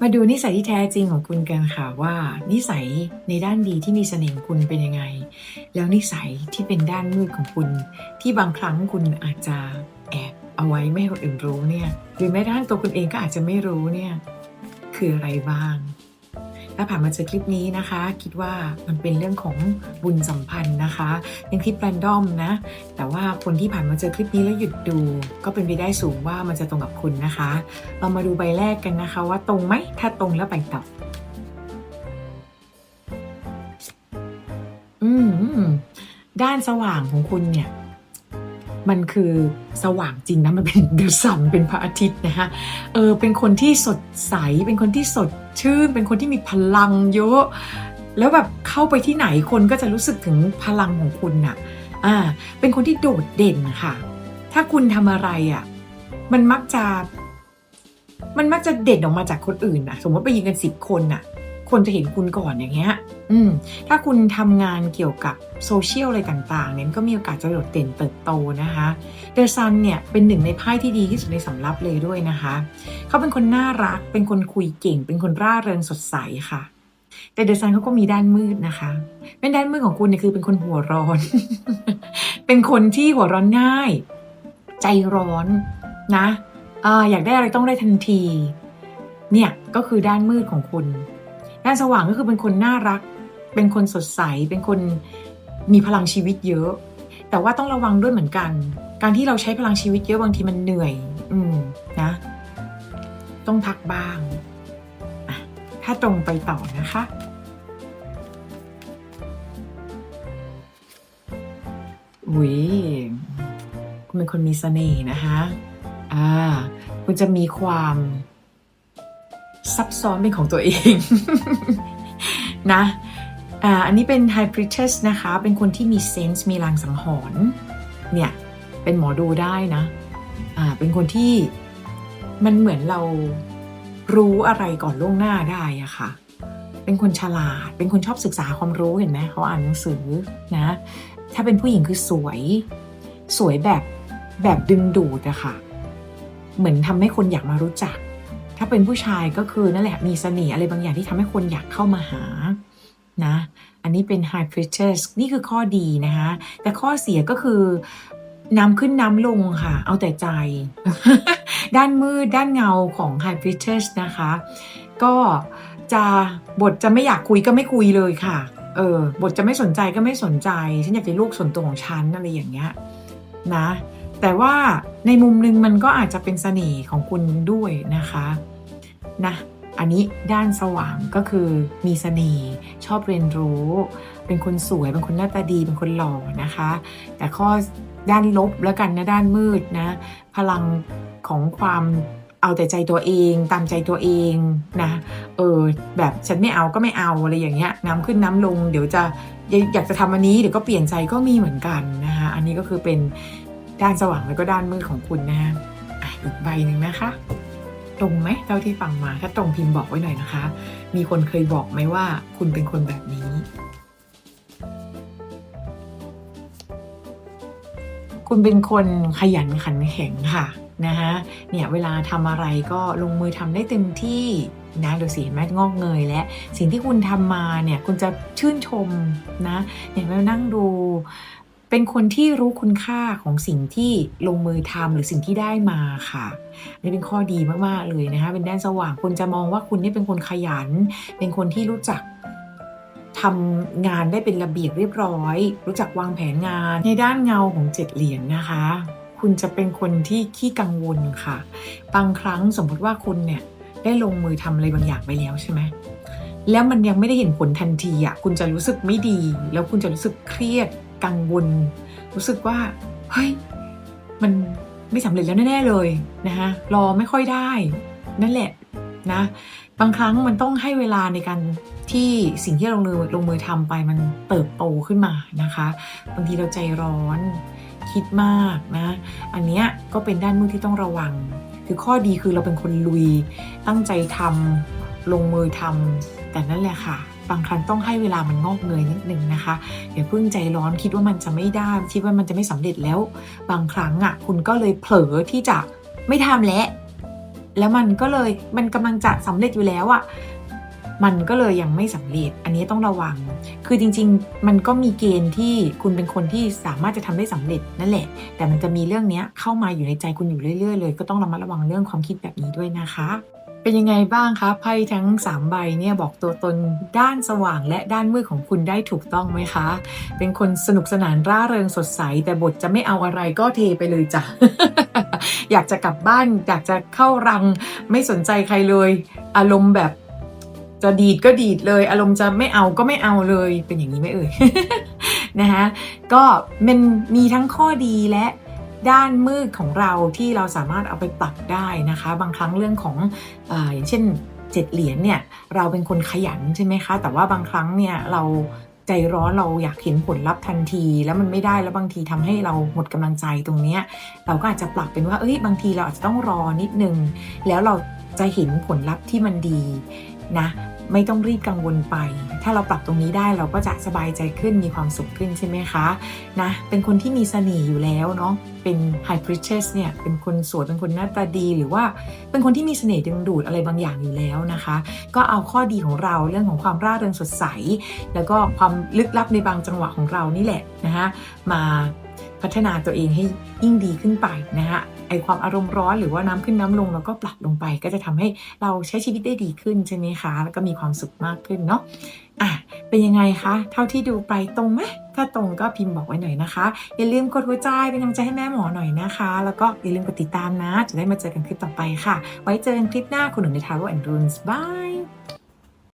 มาดูนิสัยที่แท้จริงของคุณกันค่ะว่า นิสัยในด้านดีที่มีเสน่ห์คุณเป็นยังไง แล้วนิสัยที่เป็นด้านมืดของคุณ ที่บางครั้งคุณอาจจะแอบเอาไว้ไม่ให้คนอื่นรู้เนี่ยหรือแม้กระทั่งตัวคุณเองก็อาจจะไม่รู้เนี่ยคืออะไรบ้าง ถ้าผ่านมาเจอคลิปนี้นะคะ คิดว่ามันเป็นเรื่องของบุญสัมพันธ์นะคะเป็นคลิปแรนดอมนะ แต่ว่าคนที่ผ่านมาเจอคลิปนี้แล้วหยุดดู ก็เป็นไปได้สูงว่ามันจะตรงกับคุณนะคะ เรามาดูใบแรกกันนะคะ ว่าตรงไหมถ้าตรงแล้วไปต่ออืมด้านสว่างของคุณเนี่ย มันคือสว่างจริงนะมันเป็นเดอะซันเป็นพระอาทิตย์นะคะเออเป็นคนที่สดใส เป็นคนที่สดชื่น เป็นคนที่มีพลังเยอะ แล้วแบบเข้าไปที่ไหนคนก็จะรู้สึกถึงพลังของคุณน่ะอ่าเป็นคนที่โดดเด่นค่ะ ถ้าคุณทำอะไรอะมันมักจะ มันมักจะเด่นออกมาจากคนอื่นนะสมมติไปยิงกันสิบคนน่ะ คนจะเห็นคุณก่อนอย่างเงี้ย อืม ถ้าคุณทำงานเกี่ยวกับโซเชียลอะไรต่างๆ เนี่ยก็มีโอกาสจะโดดเด่นเติบโตนะคะ เดอะซันเนี่ยเป็นหนึ่งในไพ่ที่ดีที่สุดในสำรับเลยด้วยนะคะ เขาเป็นคนน่ารัก เป็นคนคุยเก่ง เป็นคนร่าเริงสดใสค่ะ แต่เดอะซันเขาก็มีด้านมืดนะคะ เป็นด้านมืดของคุณเนี่ยคือเป็นคนหัวร้อน เป็นคนที่หัวร้อนง่าย ใจร้อนนะอาอยากได้อะไรต้องได้ทันที เนี่ยก็คือด้านมืดของคุณ ด้านสว่างก็คือเป็นคนน่ารัก เป็นคนสดใส เป็นคนมีพลังชีวิตเยอะ แต่ว่าต้องระวังด้วยเหมือนกัน การที่เราใช้พลังชีวิตเยอะบางทีมันเหนื่อย อืมนะ ต้องพักบ้าง ถ้าตรงไปต่อนะคะอุ้ยคุณเป็นคนมีเสน่ห์นะคะ อ่า คุณจะมีความ ซับซ้อนเป็นของตัวเองนะอันนี้เป็น High Priestess นะคะ เป็นคนที่มีเซนส์มีลางสังหรณ์เนี่ย เป็นหมอดูได้นะอ่าเป็นคนที่มันเหมือนเรารู้อะไรก่อนล่วงหน้าได้อะค่ะ เป็นคนฉลาด เป็นคนชอบศึกษาความรู้เห็นไหมเขาอ่านหนังสือนะ ถ้าเป็นผู้หญิงคือสวย สวยแบบแบบดึงดูดอะค่ะ เหมือนทำให้คนอยากมารู้จัก ถ้าเป็นผู้ชายก็คือนั่นแหละมีเสน่ห์อะไรบางอย่างที่ทำให้คนอยากเข้ามาหานะอันนี้เป็น High Priestess นี่คือข้อดีนะคะ แต่ข้อเสียก็คือน้ำขึ้นน้ำลงค่ะ เอาแต่ใจ ด้านมืด ด้านเงาของ High Priestess นะคะ ก็จะบทจะไม่อยากคุยก็ไม่คุยเลยค่ะ เออบทจะไม่สนใจก็ไม่สนใจ ฉันอยากจะลูกส่วนตัวของฉันอะไรอย่างเงี้ยนะ แต่ว่าในมุมหนึงมันก็อาจจะเป็นเสน่ห์ของคุณด้วยนะคะนะอันนี้ด้านสว่างก็คือมีเสน่ห์ชอบเรียนรู้ เป็นคนสวย เป็นคนหน้าตาดี เป็นคนหล่อนะคะ แต่ข้อด้านลบแล้วกันนะด้านมืดนะพลังของความเอาแต่ใจตัวเองตามใจตัวเองนะเออแบบฉันไม่เอาก็ไม่เอาอะไรอย่างเงี้ยน้ำขึ้นน้ำลง เดี๋ยวจะอยากจะทำอันนี้เดี๋ยวก็เปลี่ยนใจก็มีเหมือนกันนะคะอันนี้ก็คือเป็น ด้านสว่างแล้วก็ด้านมืดของคุณนะฮะอีกใบหนึ่งนะคะ ตรงไหมเท่าที่ฟังมา ถ้าตรงพิมพ์บอกไว้หน่อยนะคะ มีคนเคยบอกไหมว่า คุณเป็นคนแบบนี้ คุณเป็นคนขยันขันแข็งค่ะนะคะเนี่ยเวลาทำอะไรก็ลงมือทำได้เต็มที่นะดูสิเห็นไหมงอกเงยและ สิ่งที่คุณทำมาเนี่ยคุณจะชื่นชมนะอย่างเรานั่งดู เป็นคนที่รู้คุณค่าของสิ่งที่ลงมือทำหรือสิ่งที่ได้มาค่ะนี่เป็นข้อดีมากๆเลยนะคะ เป็นด้านสว่างคุณจะมองว่าคุณนี่เป็นคนขยัน เป็นคนที่รู้จักทำงานได้เป็นระเบียบเรียบร้อย รู้จักวางแผนงาน ในด้านเงาของเจ็ดเหรียญนะคะ คุณจะเป็นคนที่ขี้กังวลค่ะ บางครั้งสมมติว่าคุณเนี่ยได้ลงมือทำอะไรบางอย่างไปแล้วใช่ไหมแล้วมันยังไม่ได้เห็นผลทันทีอะคุณจะรู้สึกไม่ดี แล้วคุณจะรู้สึกเครียด กังวล รู้สึกว่า เฮ้ย มันไม่สำเร็จแล้วแน่ ๆ เลยนะคะรอไม่ค่อยได้ นั่นแหละนะ บางครั้งมันต้องให้เวลาในการที่สิ่งที่เราลงมือลงมือทำไปมันเติบโตขึ้นมานะคะ บางทีเราใจร้อนคิดมากนะ อันเนี้ยก็เป็นด้านมืดที่ต้องระวัง คือข้อดีคือเราเป็นคนลุย ตั้งใจทำลงมือทำแต่นั่นแหละค่ะ บางครั้งต้องให้เวลามันงอกเงยนิดนึงนะคะอย่าเพิ่งใจร้อนคิดว่ามันจะไม่ได้คิดว่ามันจะไม่สำเร็จแล้ว บางครั้งอะคุณก็เลยเผลอที่จะไม่ทำแล้วแล้วมันก็เลยมันกำลังจะสำเร็จอยู่แล้วอะมันก็เลยยังไม่สำเร็จ อันนี้ต้องระวัง คือจริงๆ มันก็มีเกณฑ์ที่คุณเป็นคนที่สามารถจะทำได้สำเร็จนั่นแหละ แต่มันจะมีเรื่องนี้เข้ามาอยู่ในใจคุณอยู่เรื่อยๆ เลย ก็ต้องระมัดระวังเรื่องความคิดแบบนี้ด้วยนะคะ เป็นยังไงบ้างคะไพ่ทั้ง 3 ใบเนี่ยบอกตัวตนด้านสว่างและด้านมืดของคุณได้ถูกต้องไหมคะ เป็นคนสนุกสนานร่าเริงสดใส แต่บทจะไม่เอาอะไรก็เทไปเลยจ้ะ อยากจะกลับบ้าน อยากจะเข้ารัง ไม่สนใจใครเลย อารมณ์แบบจะดีดก็ดีดเลย อารมณ์จะไม่เอาก็ไม่เอาเลย เป็นอย่างนี้ไหมเอ่ยนะคะก็มันมีทั้งข้อดีและ ด้านมืดของเราที่เราสามารถเอาไปปรับได้นะคะ บางครั้งเรื่องของออย่างเช่นเจ็ดเหรียญเนี่ยเราเป็นคนขยันใช่ไหมคะ แต่ว่าบางครั้งเนี่ยเราใจร้อนเราอยากเห็นผลลัพธ์ทันที แล้วมันไม่ได้แล้วบางทีทำให้เราหมดกำลังใจตรงเนี้ยเราก็อาจจะปรับเป็นว่าเอ้ยบางทีเราอาจจะต้องรอนิดนึง แล้วเราจะเห็นผลลัพธ์ที่มันดีนะ ไม่ต้องรีบกังวลไป ถ้าเราปรับตรงนี้ได้เราก็จะสบายใจขึ้นมีความสุขขึ้นใช่ไหมคะนะเป็นคนที่มีเสน่ห์อยู่แล้วเนาะเป็น high priestess เนี่ยเป็นคนสวยเป็นคนหน้าตาดีหรือว่าเป็นคนที่มีเสน่ห์ดึงดูดอะไรบางอย่างอยู่แล้วนะคะ ก็เอาข้อดีของเราเรื่องของความร่าเริงสดใส แล้วก็ความลึกลับในบางจังหวะของเรานี่แหละนะคะมา พัฒนาตัวเองให้ยิ่งดีขึ้นไปนะคะไอความอารมณ์ร้อนหรือว่าน้ำขึ้นน้ำลงเราก็ปรับลงไป ก็จะทำให้เราใช้ชีวิตได้ดีขึ้นใช่ไหมคะ แล้วก็มีความสุขมากขึ้นเนาะอะเป็นยังไงคะ เท่าที่ดูไปตรงไหมถ้าตรงก็พิมพ์บอกไว้หน่อยนะคะ อย่าลืมกดหัวใจเป็นกำลังใจให้แม่หมอหน่อยนะคะ แล้วก็อย่าลืมกดติดตามนะ จะได้มาเจอกันคลิปต่อไปค่ะ ไว้เจอกันคลิปหน้าคุณหนุ่มในทาโร่แอนด์รูนส์บาย